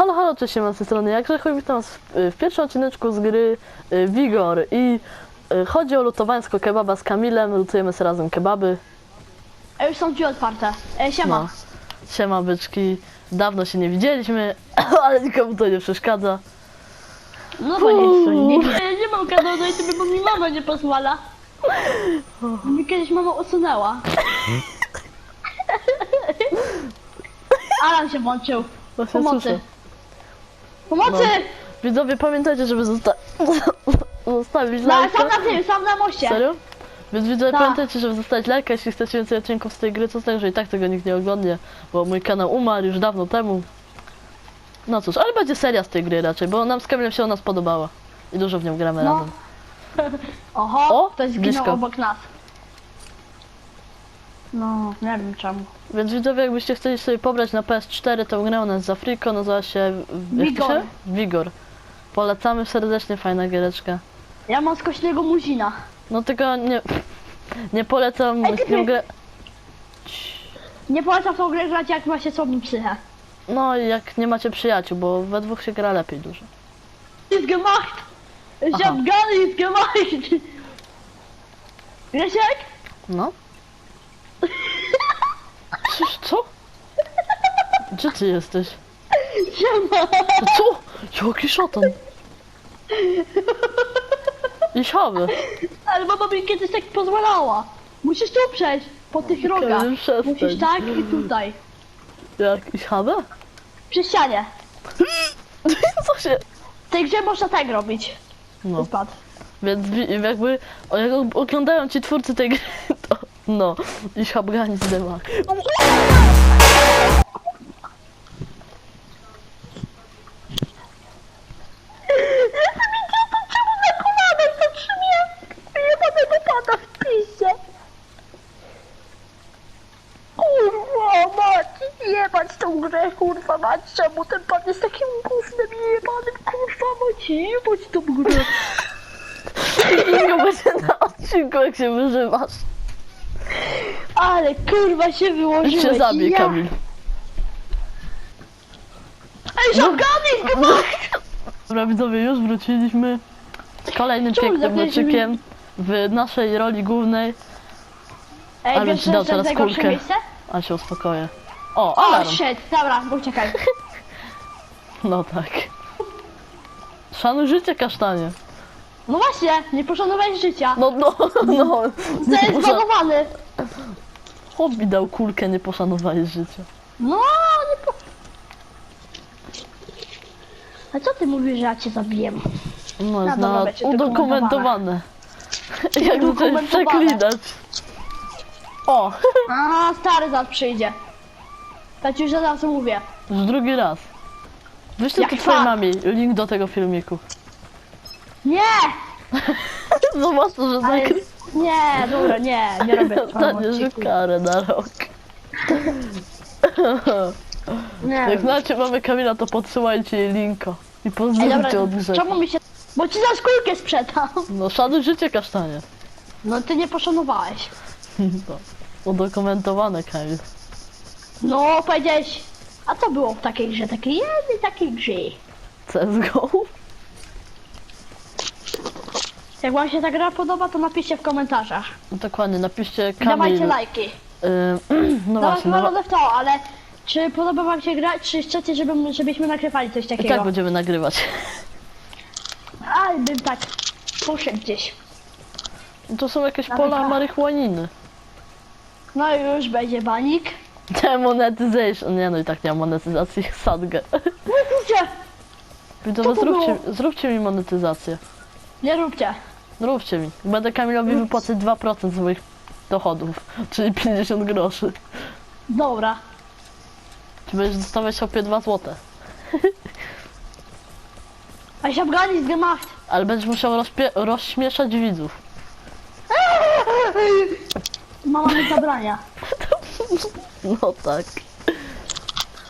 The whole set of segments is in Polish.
Halo, halo, cześć, mam z tej strony Jakże witam was w, w pierwszym odcineczku z gry y, Vigor i y, chodzi o lutowańsko kebaba z Kamilem, lutujemy sobie razem kebaby. E, już są drzwi otwarte. E, siema. No, siema byczki, dawno się nie widzieliśmy, ale nikomu to nie przeszkadza. No bo nie. Nie, nie, nie mam kanału do YouTube, bo mi mama nie pozwala. Mi kiedyś mama usunęła. Alarm się włączył. Właśnie Pomocy. słyszę. Pomocy! No. Widzowie, pamiętajcie, żeby zosta zostawić No, lajka. sam na tym, sam na moście. Serio? Więc widzowie, Tak. pamiętajcie, żeby zostawić lajka, jeśli chcecie więcej odcinków z tej gry, co z tego, że i tak tego nikt nie oglądnie, bo mój kanał umarł już dawno temu. No cóż, ale będzie seria z tej gry raczej, bo nam z Kamilem się ona spodobała. I dużo w nią gramy No. razem. Oho, O, ktoś blisko. zginął obok nas. No, nie wiem czemu. Więc widzowie, jakbyście chcieli sobie pobrać na PS4 tę grę, ona jest z Afriko, nazywa się... jak to Vigor. się? Vigor. Polecamy serdecznie, fajna giereczka. Ja mam skośnego muzina. No tylko nie... Nie polecam Ej, ty- tę grę... Nie polecam w tą grę grać jak ma się słabą psychę. No i jak nie macie przyjaciół, bo we dwóch się gra lepiej dużo. Ist gemacht! Ich Aha. hab gar nichts gemacht! Grzesiek? No. Czyż, co? Gdzie ty jesteś? Siema! Co? Jaki szatan? Ich habe. Ale mama mi kiedyś tak pozwalała. Musisz tu przejść, po tych rogach. Przestań. Musisz tak i tutaj. Jak ich habe? Przy ścianie. Co się... W tej grze można tak robić. No, Spadł. więc wi- jakby o, jak oglądają ci twórcy tej gry, no, ich habe gar nichts gemacht. Jebać tą grę, kurwa mać, czemu ten pan jest takim gównem jebanym, kurwa mać, jebać tą grę. Tylko będzie na odcinku, jak się wyżywasz. Ale kurwa się wyłożyłeś. Się zabij, ja... Kamil. Ej, shotguny, chyba! Dobra widzowie, już wróciliśmy z kolejnym Czemu pięknym odcinkiem w naszej roli głównej, Ej, Ale wiesz, ci że dał jest teraz najgorsze kulkę. miejsce? a się uspokoję. O, O, alarm! shit, dobra, uciekaj. No tak. Szanuj życie, kasztanie. No właśnie, nie poszanowałeś życia. No, no, no. To jest posza- zbanowany. Hobby dał kulkę, nie poszanowałeś życia. No, nie po... A co ty mówisz, że ja cię zabiję? No, jest dobra, będzie udokumentowane. Jak zacząłeś Udokumentowane. przeklinać. O, Aha, stary zaraz przyjdzie. Tak ci już zaraz mówię. już drugi raz. Wyślę Jak tu twojej mamie link do tego filmiku. Nie! Zobacz, że Ale... zakry... Nie, dobra, nie, nie robię tego. Dostaniesz w karę na rok. Nie. Jak znacie mamy Kamila, to podsyłajcie jej linka. I Ej, pozdrówcie dobra, od Grzesia. czemu mi się... Bo ci za skórkę sprzedam. No szanuj życie, kasztanie. No ty nie poszanowałeś. No, udokumentowane, Kamil. No, powiedziałeś... A co było w takiej grze? Takiej jednej takiej grze. CSGO? Jak wam się ta gra podoba, to napiszcie w komentarzach. No, Dokładnie, napiszcie I Kamil. dawajcie lajki. Y, no właśnie, chyba no, w to, ale czy podoba wam się gra, czy chcecie, żebym, żebyśmy nagrywali coś i takiego? tak będziemy nagrywać. Ale bym tak poszedł gdzieś. To są jakieś Nawet pola tak. marihuaniny. No i już będzie banik. Demonetization. Nie no i tak nie ma monetyzacji. Sadgę. No kurczę, Widzowie, to zróbcie, było? zróbcie mi monetyzację. nie róbcie. Zróbcie mi. Będę Kamilowi wypłacać 2% z moich dochodów, czyli 50 groszy. Dobra. Czy będziesz dostawać opie 2 złote. A ich Afganist gemacht. Ale będziesz musiał rozpie- rozśmieszać widzów. Mama mi zabrania. No tak.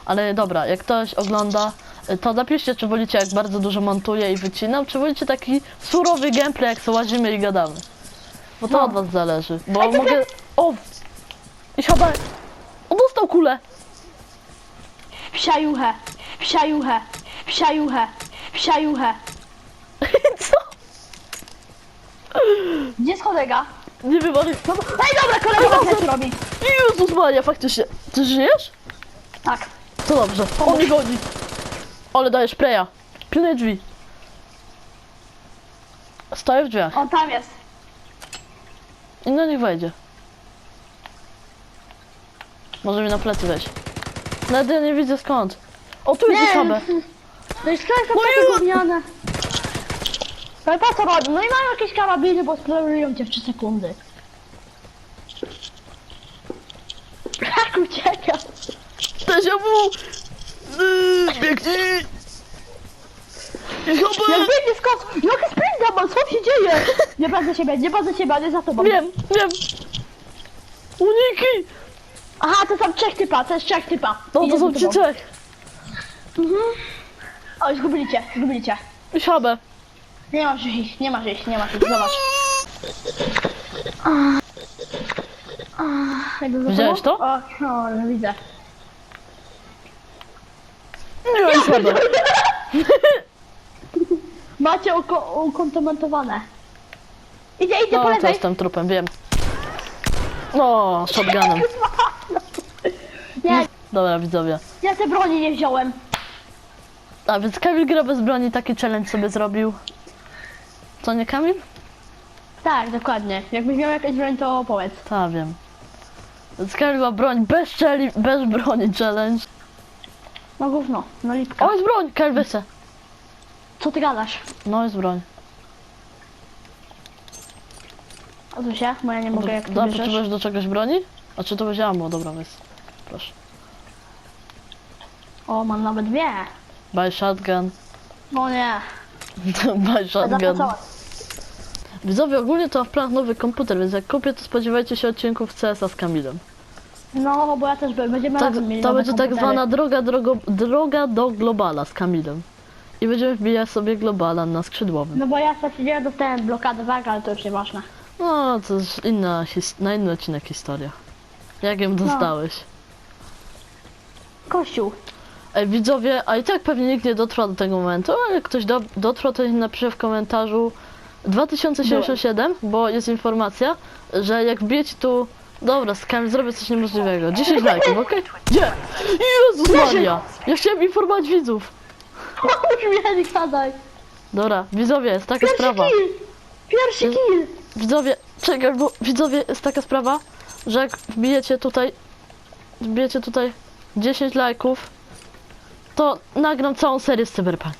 Ale dobra, jak ktoś ogląda, to napiszcie, czy wolicie jak bardzo dużo montuję i wycinam, czy wolicie taki surowy gameplay, jak sobie łazimy i gadamy. Bo to No. od was zależy. Bo Ej, ty- mogę... O! I chyba... On dostał kulę! Psia juchę, psia juchę, psiajuchę, psiajuchę. Co? Gdzie jest kolega? Nie wiem, ale... No, bo- Ej, dobra, kolega ma rzecz robi. Jezus Maria, faktycznie. Ty żyjesz? Tak. To dobrze. On mnie goni. Ale dajesz preja. Pilnuj drzwi. Stoję w drzwiach. On tam jest. I no niech wejdzie. Może mi na plecy wejść. Nawet ja nie widzę skąd. O, tu jest słabe. To jest klasa No i- gówniane. Ale po co robią? No i mają jakieś karabiny, bo splują cię w 3 sekundy. Jak ucieka? Tesia mu! Yy, Biegnij! Jak Chyba... biegnie skąd? Jaki sprint double? Co się dzieje? Nie będę siebie, nie będę siebie, ale za tobą. Wiem, wiem! Uniki! Aha, to są trzech typa, to jest trzech typa. No to za są ci tobą. trzech. Oj, zgubili cię, zgubili cię. Siabę. Nie masz ich, nie masz ich, nie masz ich, zobacz. Za Widziałeś to? O, no, no, widzę. Nie mam siabę. Macie uko-. Idzie, idzie po No to lewej. jestem trupem, wiem. No, shotgunem. Nie, Dobra, widzowie. ja te broni nie wziąłem. A więc Kamil gra bez broni taki challenge sobie zrobił. Co nie Kamil? Tak, dokładnie. Jakbyś miał jakąś broń, to powiedz. Tak, wiem. Więc Kamil ma broń bez, czeli, bez broni challenge. No gówno, no lipka. O, jest broń! Se. Co ty gadasz? No, jest broń. Odwróć się, bo ja nie mogę jak ty Dobra, bierzesz. potrzebujesz do czegoś broni? A czy to wzięłam? Bo dobra, weź. Proszę. O, mam nawet dwie. Buy shotgun. No nie. Buy shotgun. Widzowie, ogólnie to mam w planach nowy komputer, więc jak kupię, to spodziewajcie się odcinków CS-a z Kamilem. No, bo ja też będziemy Tak, razem mieli to nowe będzie tak komputery. zwana droga, drogo, droga do globala z Kamilem. I będziemy wbijać sobie globala na skrzydłowym. No bo ja straciłem, dostałem blokadę wag, ale to już nieważne. No, to jest inna, his- na inny odcinek historia. Jak ją dostałeś? Kościół. Ej, widzowie, a i tak pewnie nikt nie dotrwał do tego momentu, ale jak ktoś do, dotrwał, to niech napisze w komentarzu 2077, bo jest informacja, że jak wbijecie tu... Dobra, z Kamil zrobię coś niemożliwego. 10 lajków, okej? Gdzie? Jezus Maria! Ja chciałem informować widzów. Już mnie nie gadaj. Dobra, widzowie, jest taka Pierwszy sprawa. kill! Pierwszy kill! Widzowie, czekaj, bo widzowie, jest taka sprawa, że jak wbijecie tutaj, wbijecie tutaj 10 lajków, to nagram całą serię z Cyberpunk.